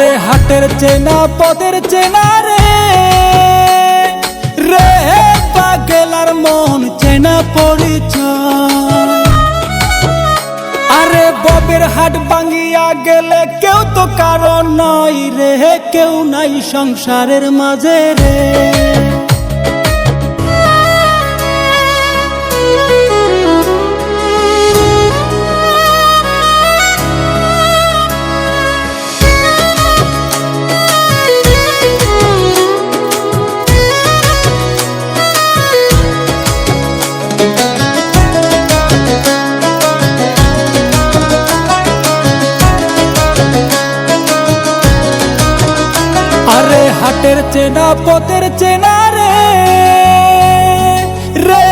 আরে হাটের চেনা, পদের চেনা রে। রে পাগেলার মন, চেনা পড়েছ আরে, ববের হাট ভাঙিয়া গেলে কেউ তো কারণ নয় রে, কেউ নাই সংসারের মাঝে রে। হাটের চেনা, পথের চেনা রে। রে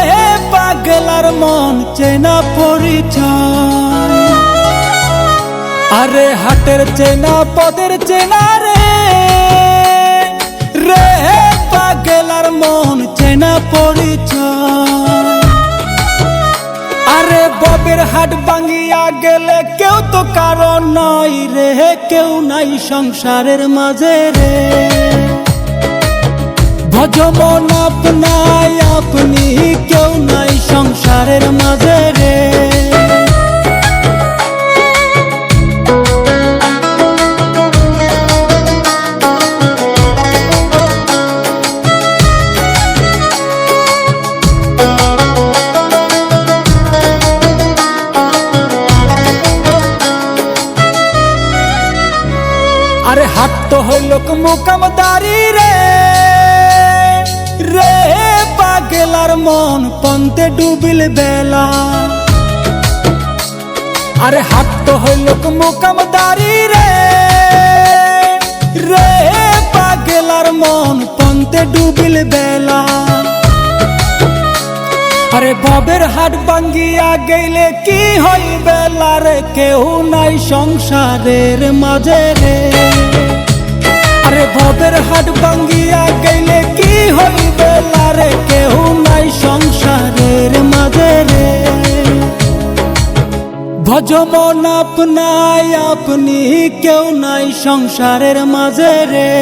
পাগলার মন, চেনা পরিচয়। আরে হাটের চেনা, পদের চেনা রে। রে পাগলার মন, চেনা পরিচয়। আরে ববের হাট ভাঙিয়া গেলে কেউ তো কারণ নয় রে, কেউ নাই সংসারের মাঝে রে। ভজমন আপনাই আপনি কেউ নাই সংসারের মাঝে রে আরে হাট তো হইল মুকামদারি রে। মন পন্তে ডুবিল বেলা। আরে হাট তো হইল মুকামদারি রে। রে পাগেলার মন পন্তে ডুবিল বেলা। আরে বাবের হাট ভাঙ্গিয়া গেলে কি হইবে লারে কেউ নাই সংসারের মাঝে রে। আরে বাবের হাট ভাঙ্গিয়া গেলে কি হইবে ভজমন আপনাই আপনি কেউ নাই সংসারের মাঝে রে।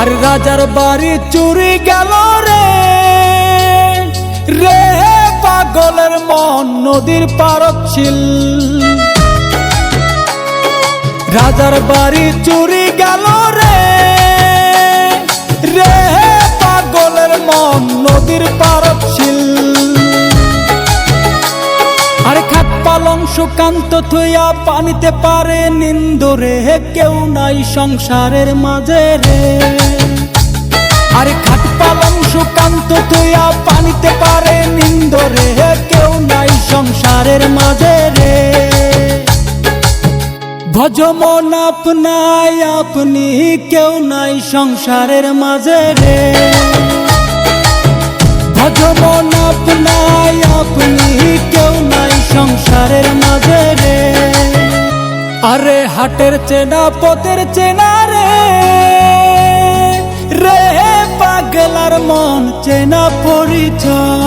আর রাজার বাড়ি চুরি গেল রে। রে পাগলের মন নদীর পারক ছিল। রাজার বাড়ি চুরি গেল রে। রে পাগলের মন নদীর পারক ছিল। আরে খাট পালং সুকান্ত থইয়া পানিতে পারে নিন্দরে। কেউ নাই সংসারের মাঝে রে। আরে খাট পালং সুকান্ত থইয়া পানিতে পারে নিন্দরে কেউ নাই সংসারের মাঝে রে। ভজমন আপনাই, আপনি কেউ নাই সংসারের মাঝে রে। ভজমন আপনাই, আপনি কেউ নাই সংসারের মাঝে রে। আরে হাটের চেনা, পথের মন চেনা For eternity.